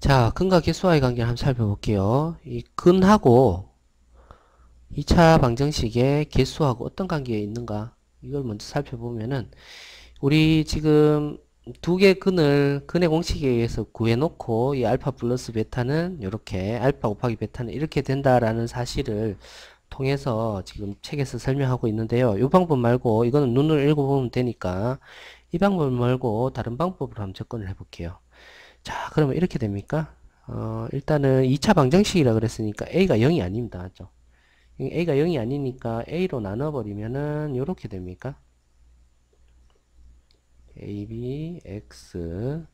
자, 근과 개수와의 관계를 한번 살펴볼게요. 이 근하고 2차 방정식의 개수하고 어떤 관계가 있는가 이걸 먼저 살펴보면은 우리 지금 두 개 근을 근의 공식에 의해서 구해놓고 이 알파 플러스 베타는 이렇게 알파 곱하기 베타는 이렇게 된다라는 사실을 통해서 지금 책에서 설명하고 있는데요. 이 방법 말고 이거는 눈을 읽어보면 되니까 이 방법 말고 다른 방법으로 한번 접근을 해볼게요. 자, 그러면 이렇게 됩니까? 어, 일단은 2차 방정식이라 그랬으니까 a가 0이 아닙니다. 맞죠? a가 0이 아니니까 a로 나눠버리면은 이렇게 됩니까? ab x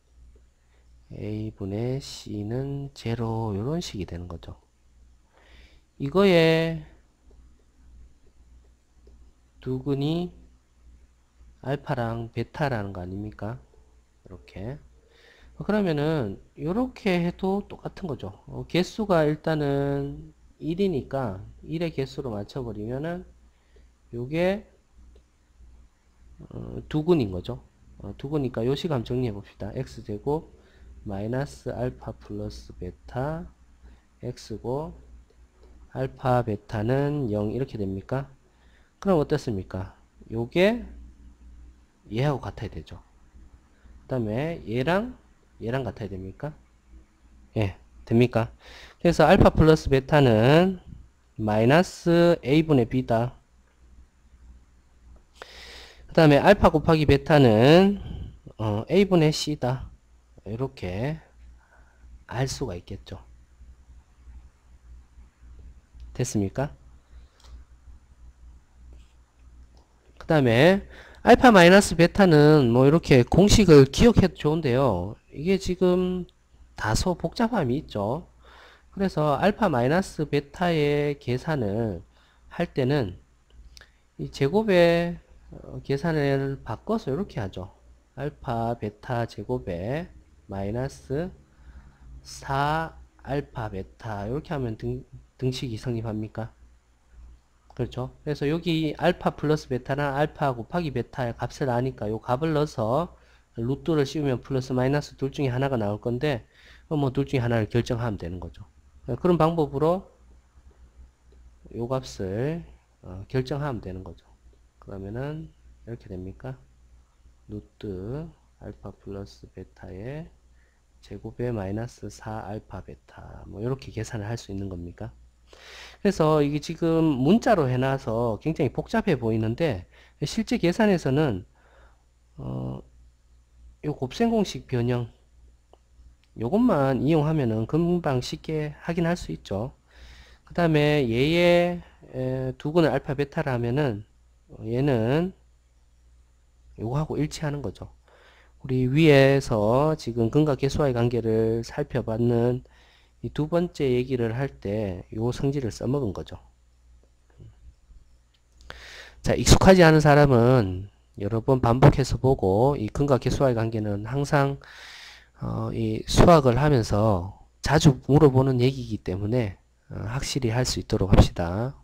a분의 c는 0 이런 식이 되는 거죠. 이거에 두근이 알파랑 베타라는 거 아닙니까? 이렇게 그러면은 이렇게 해도 똑같은 거죠. 어, 개수가 일단은 1이니까 1의 개수로 맞춰버리면은 요게 어, 두근인 거죠. 어, 두근이니까 요 시감 정리해 봅시다. x제곱 마이너스 알파 플러스 베타 x고 알파 베타는 0 이렇게 됩니까? 그럼 어떻습니까? 요게 얘하고 같아야 되죠. 그 다음에 얘랑 얘랑 같아야 됩니까? 예, 됩니까? 그래서 알파 플러스 베타는 마이너스 a분의 b다. 그 다음에 알파 곱하기 베타는 어, a분의 c다. 이렇게 알 수가 있겠죠. 됐습니까? 그 다음에 알파 마이너스 베타는 뭐 이렇게 공식을 기억해도 좋은데요. 이게 지금 다소 복잡함이 있죠. 그래서 알파 마이너스 베타의 계산을 할 때는 이 제곱의 어, 계산을 바꿔서 이렇게 하죠. 알파 베타 제곱에 마이너스 4 알파 베타 이렇게 하면 등, 등식이 성립합니까? 그렇죠. 그래서 여기 알파 플러스 베타는 알파 곱하기 베타의 값을 아니까 요 값을 넣어서 루트를 씌우면 플러스 마이너스 둘 중에 하나가 나올 건데 뭐 둘 중에 하나를 결정하면 되는 거죠. 그런 방법으로 요 값을 어, 결정하면 되는 거죠. 그러면은 이렇게 됩니까? 루트 알파 플러스 베타의 제곱에 마이너스 4 알파 베타 뭐 이렇게 계산을 할 수 있는 겁니까? 그래서 이게 지금 문자로 해놔서 굉장히 복잡해 보이는데 실제 계산에서는 어, 요 곱셈 공식 변형 요것만 이용하면은 금방 쉽게 확인할 수 있죠. 그 다음에 얘의 두근을 알파 베타라 하면은 얘는 요거하고 일치하는 거죠. 우리 위에서 지금 근과 계수와의 관계를 살펴봤는 이 두 번째 얘기를 할 때 요 성질을 써먹은 거죠. 자, 익숙하지 않은 사람은 여러 번 반복해서 보고 이 근과 계수와의 관계는 항상 어, 이 수학을 하면서 자주 물어보는 얘기이기 때문에 어, 확실히 할 수 있도록 합시다.